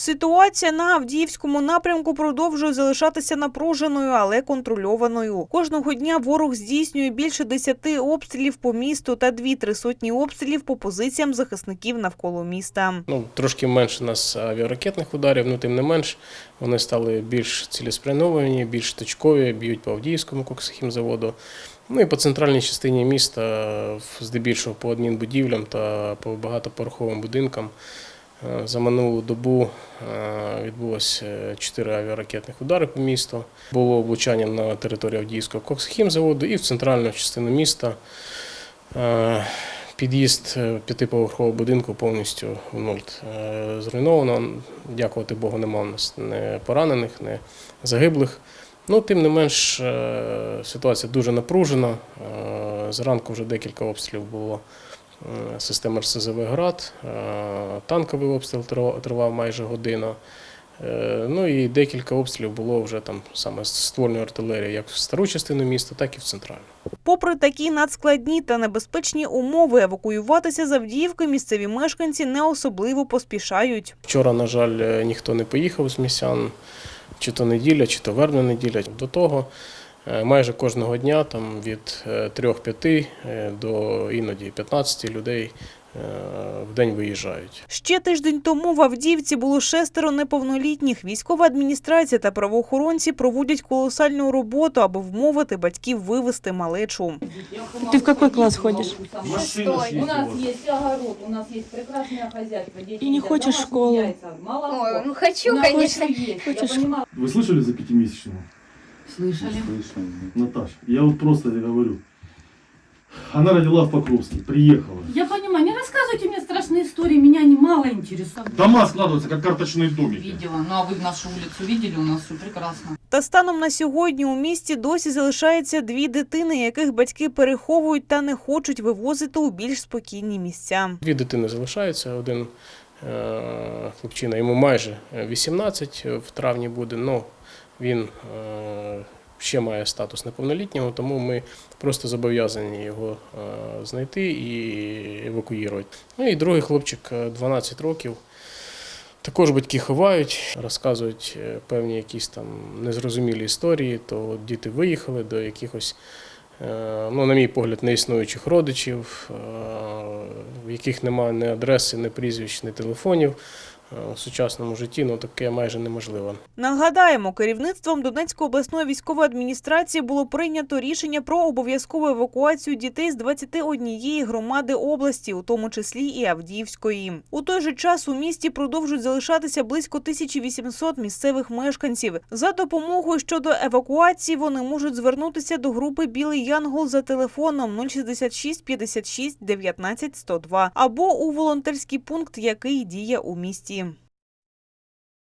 Ситуація на Авдіївському напрямку продовжує залишатися напруженою, але контрольованою. Кожного дня ворог здійснює більше десяти обстрілів по місту та дві-три сотні обстрілів по позиціям захисників навколо міста. Ну, трошки менше нас авіаракетних ударів, але тим не менш вони стали більш цілеспрямовані, більш точкові, б'ють по Авдіївському коксохімзаводу. Ну і по центральній частині міста, здебільшого по адмінбудівлям та по багатоповерховим будинкам. Е, За минулу добу е, відбулося чотири авіаракетних удари по місту. Було влучання на території Авдіївського коксохімзаводу і в центральну частину міста. Е, Під'їзд е, п'ятиповерхового будинку повністю в нуль е, зруйновано. Дякувати Богу, нема у нас не поранених, не загиблих. Ну, тим не менш, е, ситуація дуже напружена. Е, Зранку вже декілька обстрілів було е, системи РСЗВ «Град», е, танковий обстріл тривав- майже годину. Е, Ну і декілька обстрілів було вже там саме з ствольної артилерії, як в стару частину міста, так і в центральну. Попри такі надскладні та небезпечні умови, евакуюватися з Авдіївки місцеві мешканці не особливо поспішають. Вчора, на жаль, ніхто не поїхав з містян, чи то неділя, чи то вербна неділя. До того майже кожного дня там від 3-5 до іноді 15 людей е, в день виїжджають. Ще тиждень тому в Авдіївці було шестеро неповнолітніх. Військова адміністрація та правоохоронці проводять колосальну роботу, аби вмовити батьків вивезти малечу. Ты в какой класс ходишь? Шестой. У нас есть огород, у нас есть прекрасное хозяйство. Дети И не едят хочешь домашние школу? яйца, молоко. Ой, ну хочу, У нас конечно. всё есть. Я Хочешь понимаю. Вы слышали за пятимесячного? Слышали. Наташа, я вот просто говорю. Она родила в Покровске, приехала. Я понимаю, не рассказывайте мне страшные истории, меня они мало интересуют. Дома складываются, как карточные домики. Видела. Ну а вы нашу улицу видели? У нас все прекрасно. Та станом на сьогодні у місті досі залишається дві дитини, яких батьки переховують та не хочуть вивозити у більш спокійні місця. Дві дитини залишаються. Один е, хлопчина, йому майже 18 в травні буде, але він е, ще має статус неповнолітнього, тому ми просто зобов'язані його е, знайти і евакуювати. Ну і другий хлопчик е, 12 років. Також батьки ховають, розказують е, певні якісь там незрозумілі історії, то діти виїхали до якихось, е, ну, на мій погляд, неіснуючих родичів, е, в яких немає ні адреси, ні прізвищ, ні телефонів. Е, У сучасному житті ну, таке майже неможливо. Нагадаємо, керівництвом Донецької обласної військової адміністрації було прийнято рішення про обов'язкову евакуацію дітей з 21 громади області, у тому числі і Авдіївської. У той же час у місті продовжують залишатися близько 1800 місцевих мешканців. За допомогою щодо евакуації вони можуть звернутися до групи Білий Янгол за телефоном 066 56 19 102 або у волонтерський пункт, який діє у місті.